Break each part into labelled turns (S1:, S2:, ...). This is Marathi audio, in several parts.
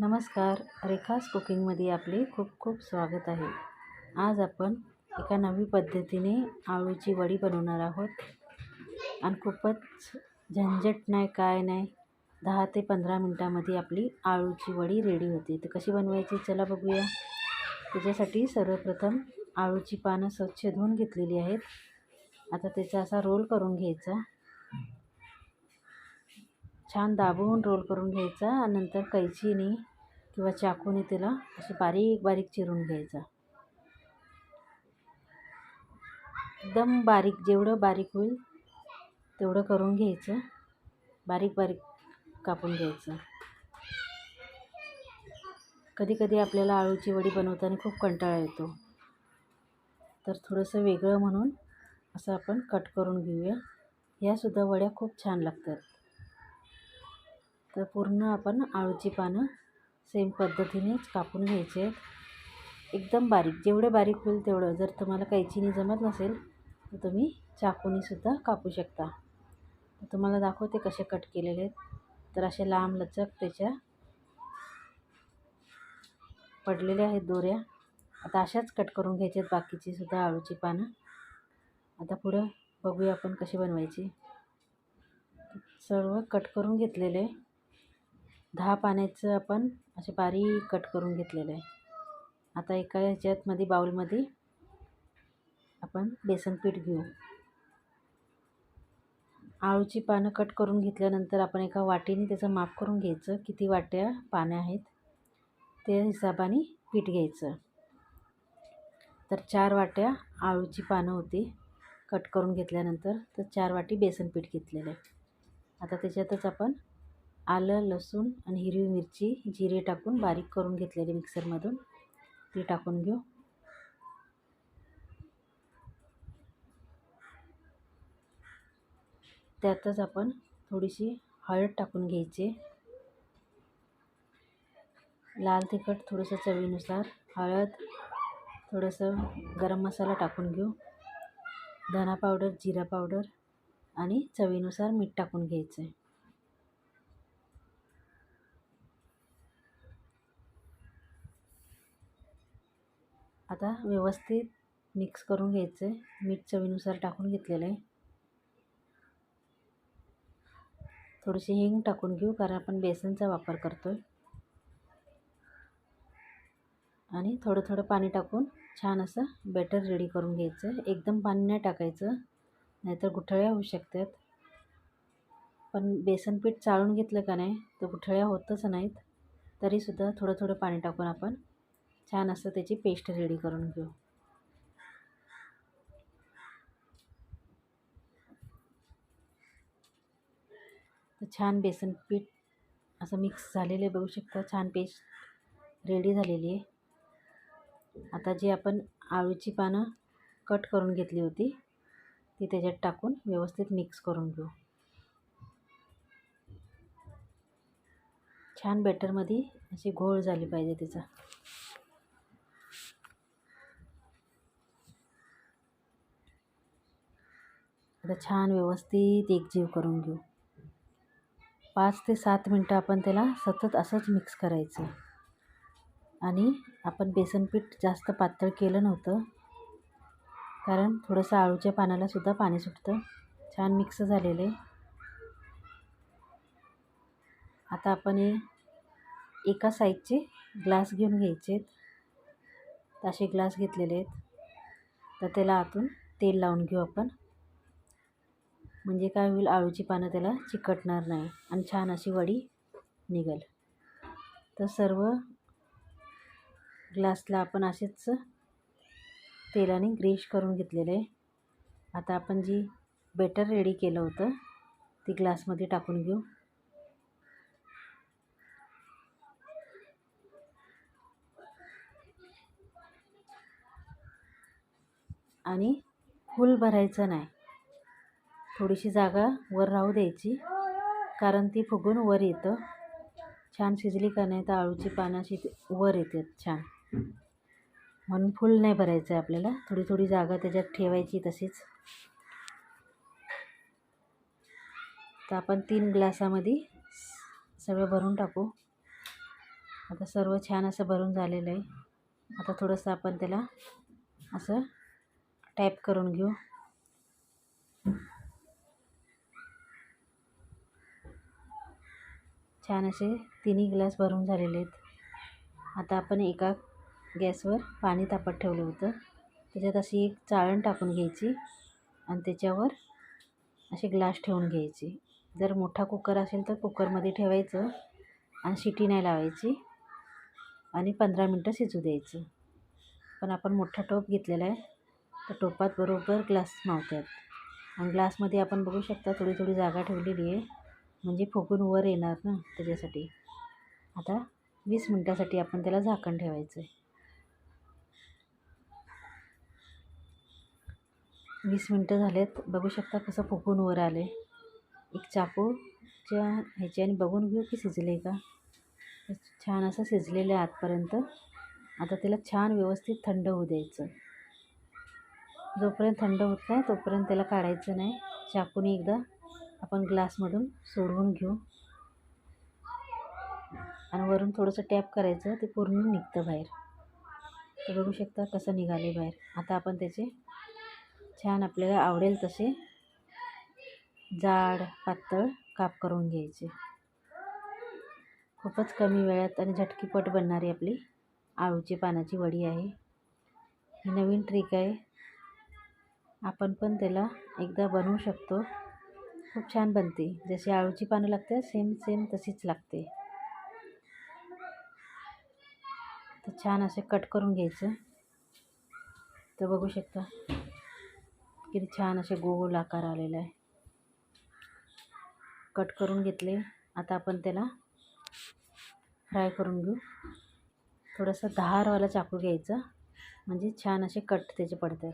S1: नमस्कार. रेखास कुकिंगमध्ये आपले खूप खूप स्वागत आहे. आज आपण एका नवी पद्धतीने आळूची वडी बनवणार आहोत. आणि खूपच झंझट नाही काय नाही. दहा ते पंधरा मिनटामध्ये आपली आळूची वडी रेडी होते. तर कशी बनवायची चला बघूया. त्याच्यासाठी सर्वप्रथम आळूची पानं स्वच्छ धुवून घेतलेली आहेत. आता त्याचा असा रोल करून घ्यायचा. छान दाबून रोल करून घ्यायचा आणि नंतर कैचीने किंवा चाकूने त्याला असे बारीक बारीक चिरून घ्यायचा. एकदम बारीक जेवढं बारीक होईल तेवढं करून घ्यायचं. बारीक बारीक कापून घ्यायचं. कधी कधी आपल्याला आळूची वडी बनवताना खूप कंटाळा येतो. तर थोडंसं वेगळं म्हणून असं आपण कट करून घेऊया. ह्यासुद्धा वड्या खूप छान लागतात. तर पूर्ण आपण आळूची पानं सेम पद्धतीनेच कापून घ्यायचे आहेत. एकदम बारीक जेवढे बारीक होईल तेवढं. जर तुम्हाला कैचीने जमत नसेल तर तुम्ही चाकूनीसुद्धा कापू शकता. तुम्हाला दाखवते कसे कट केलेले आहेत. तर असे लांब लचक त्याच्या पडलेल्या आहेत दोऱ्या. आता अशाच कट करून घ्यायचे आहेत बाकीची सुद्धा आळूची पानं. आता पुढं बघूया आपण कशी बनवायची. सर्व कट करून घेतलेले. दहा पाण्याचं आपण असे बारीक कट करून घेतलेलं आहे. आता एका ह्याच्यातमध्ये बाऊलमध्ये आपण बेसन पीठ घेऊ. आळूची पानं कट करून घेतल्यानंतर आपण एका वाटीने त्याचं माप करून घ्यायचं किती वाट्या पानं आहेत त्या हिशोबाने पीठ घ्यायचं. तर चार वाट्या आळूची पानं होती कट करून घेतल्यानंतर तर चार वाटी बेसन पीठ घेतलेलं आहे. आता त्याच्यातच आपण आलं लसूण आणि हिरवी मिरची जिरे टाकून बारीक करून घेतलेले मिक्सरमधून. ती टाकून घेऊ. त्यातच आपण थोडीशी हळद टाकून घ्यायची. लाल तिखट थोडंसं चवीनुसार हळद थोडंसं गरम मसाला टाकून घेऊ. धना पावडर जिरा पावडर आणि चवीनुसार मीठ टाकून घ्यायचं आहे. आता व्यवस्थित मिक्स करून घ्यायचं. आहे मीठ चवीनुसार टाकून घेतलेलं आहे. थोडीशी हिंग टाकून घेऊ कारण आपण बेसनचा वापर करतो आहे आणि थोडं थोडं पाणी टाकून छान असं बॅटर रेडी करून घ्यायचं. एकदम पाणी नाही टाकायचं नाहीतर गुठळ्या होऊ शकतात. पण बेसन पीठ चाळून घेतलं का नाही तर गुठळ्या होतच नाहीत. तरीसुद्धा थोडं थोडं पाणी टाकून आपण छान असं त्याची पेस्ट रेडी करून घेऊ. तर छान बेसन पीठ असं मिक्स झालेलं आहे बघू शकता. छान पेस्ट रेडी झालेली आहे. आता जी आपण आळूची पानं कट करून घेतली होती ती त्याच्यात टाकून व्यवस्थित मिक्स करून घेऊ. छान बॅटरमध्ये अशी घोळ झाली पाहिजे तिचा. आता छान व्यवस्थित एकजीव करून घेऊ. पाच ते सात मिनटं आपण त्याला सतत असंच मिक्स करायचं. आणि आपण बेसन पीठ जास्त पातळ केलं नव्हतं. कारण थोडंसं आळूच्या पानालासुद्धा पाणी सुटतं. छान मिक्स झालेलं आहे. आता आपण हे एका साईजचे ग्लास घेऊन घ्यायचे आहेत असे ग्लास घेतलेले आहेत. तर त्याला आतून तेल लावून घेऊ आपण. म्हणजे काय होईल आळूची पानं त्याला चिकटणार नाही आणि छान अशी वडी निघेल. तर सर्व ग्लासला आपण असेच तेलाने ग्रेश करून घेतलेलं आहे. आता आपण जी बेटर रेडी केलं होतं ती ग्लासमध्ये टाकून घेऊ. आणि फुल भरायचं नाही. थोडीशी जागा वर राहू द्यायची. कारण ती फुगून वर येतं. छान शिजली का नाही तर आळूची पानं अशी वर येतात छान. म्हणून फुल नाही भरायचं आहे आपल्याला. थोडी थोडी जागा त्याच्यात ठेवायची तशीच. तर आपण तीन ग्लासामध्ये सगळं भरून टाकू. आता सर्व छान असं भरून झालेलं आहे. आता थोडंसं आपण त्याला असं टॅप करून घेऊ. छान असे तिन्ही ग्लास भरून झालेले आहेत. आता आपण एका गॅसवर पाणी तापत ठेवलं होतं. त्याच्यात अशी एक चाळण टाकून घ्यायची आणि त्याच्यावर असे ग्लास ठेवून घ्यायचे. जर मोठा कुकर असेल तर कुकरमध्ये ठेवायचं आणि शिटी नाही लावायची आणि पंधरा मिनटं शिजू द्यायचं. पण आपण मोठा टोप घेतलेला आहे त्या टोपात बरोबर ग्लास मावतात आणि ग्लासमध्ये आपण बघू शकता थोडी थोडी जागा ठेवलेली आहे. म्हणजे फुगून वर येणार ना त्याच्यासाठी. आता वीस मिनटासाठी आपण त्याला झाकण ठेवायचं आहे वीस मिनटं झालेत. बघू शकता कसं फुगून वर आले एक चाकूच्या ह्याच्याने बघून घेऊ की शिजले का? छान असं शिजलेलं आहे आतपर्यंत. आता त्याला छान व्यवस्थित थंड होऊ द्यायचं. जोपर्यंत थंड होत नाही तोपर्यंत त्याला काढायचं नाही. चाकूने एकदा आपण ग्लासमधून सोडवून घेऊ. आणि वरून थोडंसं टॅप करायचं ते पूर्ण निघतं बाहेर. तर बघू शकता कसं निघाले बाहेर. आता आपण त्याचे छान आपल्याला आवडेल तसे जाड पातळ काप करून घ्यायचे. खूपच कमी वेळात आणि झटकीपट बनणारी आपली आळूची पानाची वडी आहे. ही नवीन ट्रिक आहे. आपण पण त्याला एकदा बनवू शकतो. खूप छान बनते. जशी आळूची पानं लागते सेम सेम तशीच लागते. तर छान असे कट करून घ्यायचं. तर बघू शकता किती छान असे गोल आकार आलेला आहे. कट करून घेतले. आता आपण त्याला फ्राय करून घेऊ. थोडंसं धारवाला चाकू घ्यायचं. म्हणजे छान असे कट त्याचे पडतात.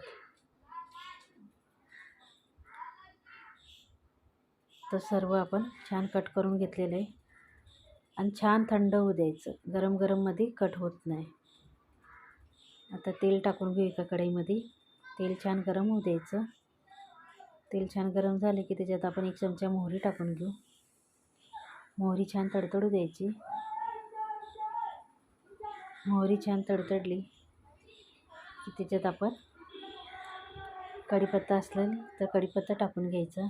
S1: तर सर्व आपण छान कट करून घेतलेलं आहे. आणि छान थंड होऊ द्यायचं. गरम गरममध्ये कट होत नाही. आता तेल टाकून घेऊ एका कढईमध्ये. तेल छान गरम होऊ द्यायचं. तेल छान गरम झाले की त्याच्यात आपण एक चमचा मोहरी टाकून घेऊ. मोहरी छान तडतडू द्यायची. मोहरी छान तडतडली की त्याच्यात आपण कढीपत्ता असलेल तर कढीपत्ता टाकून घ्यायचा.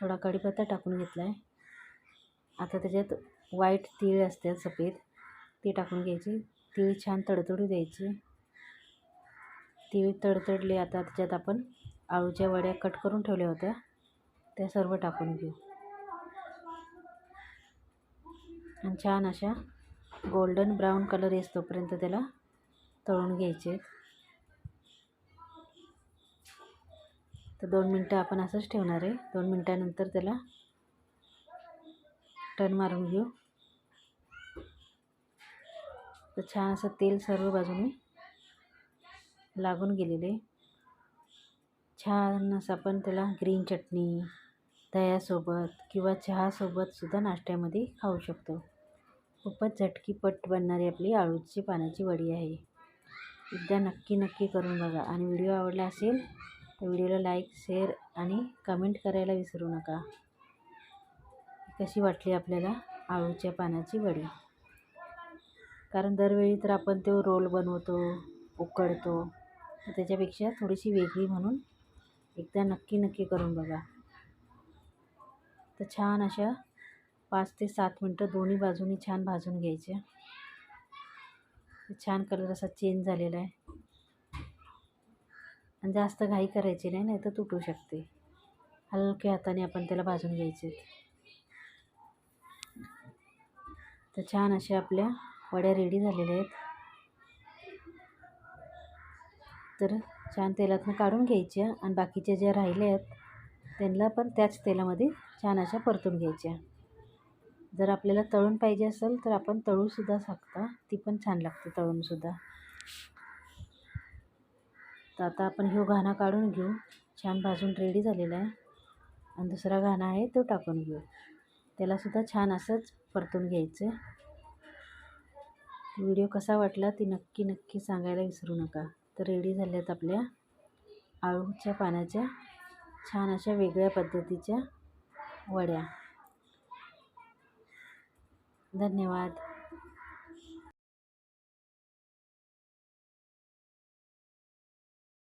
S1: थोडा कढीपत्ता टाकून घेतला आहे आता त्याच्यात व्हाईट तीळ असते सफेद ती टाकून घ्यायची. तीळ छान तडतडू द्यायची. तीळ तडतडली आता त्याच्यात आपण आळूच्या वड्या कट करून ठेवल्या होत्या. त्या सर्व टाकून घेऊ. आणि छान अशा गोल्डन ब्राऊन कलर येतोपर्यंत त्याला तळून घ्यायचे. तर दोन मिनटं आपण असंच ठेवणार आहे. दोन मिनटानंतर त्याला टर्न मारून घेऊ. तर छान असं तेल सर्व बाजूने लागून गेलेले. छान असं आपण त्याला ग्रीन चटणी दह्यासोबत किंवा चहासोबतसुद्धा नाश्त्यामध्ये खाऊ शकतो. खूपच झटकीपट बनणारी आपली आळूची पानाची वडी आहे. एकदा नक्की नक्की करून बघा. आणि व्हिडिओ आवडला असेल तर व्हिडिओला लाईक शेअर आणि कमेंट करायला विसरू नका. कशी वाटली आपल्याला आळूच्या पानाची वडी? कारण दरवेळी तर आपण तो रोल बनवतो उकडतो. त्याच्यापेक्षा थोडीशी वेगळी म्हणून एकदा नक्की नक्की करून बघा. तर छान अशा पाच ते सात मिनटं दोन्ही बाजूनी छान भाजून घ्यायच्या छान कलर असा चेंज झालेला आहे. आणि जास्त घाई करायची नाही नाही तर तुटू शकते. हलक्या हाताने आपण त्याला भाजून घ्यायचे. तर छान अशा आपल्या वड्या रेडी झालेल्या आहेत. तर छान तेलातनं काढून घ्यायच्या आणि बाकीच्या ज्या राहिल्या आहेत त्यांना पण त्याच तेलामध्ये छान अशा परतून घ्यायच्या. जर आपल्याला तळून पाहिजे असेल तर आपण तळूसुद्धा शकता. ती पण छान लागते तळूनसुद्धा. तर आता आपण ह्यो घाणा काढून घेऊ. छान भाजून रेडी झालेला आहे. आणि दुसरा घाणा आहे तो टाकून घेऊ. त्यालासुद्धा छान असंच परतून घ्यायचं व्हिडिओ कसा वाटला ती नक्की नक्की सांगायला विसरू नका. तर रेडी झाल्यात आपल्या आळूच्या पानाच्या छान अशा वेगळ्या पद्धतीच्या वड्या. धन्यवाद.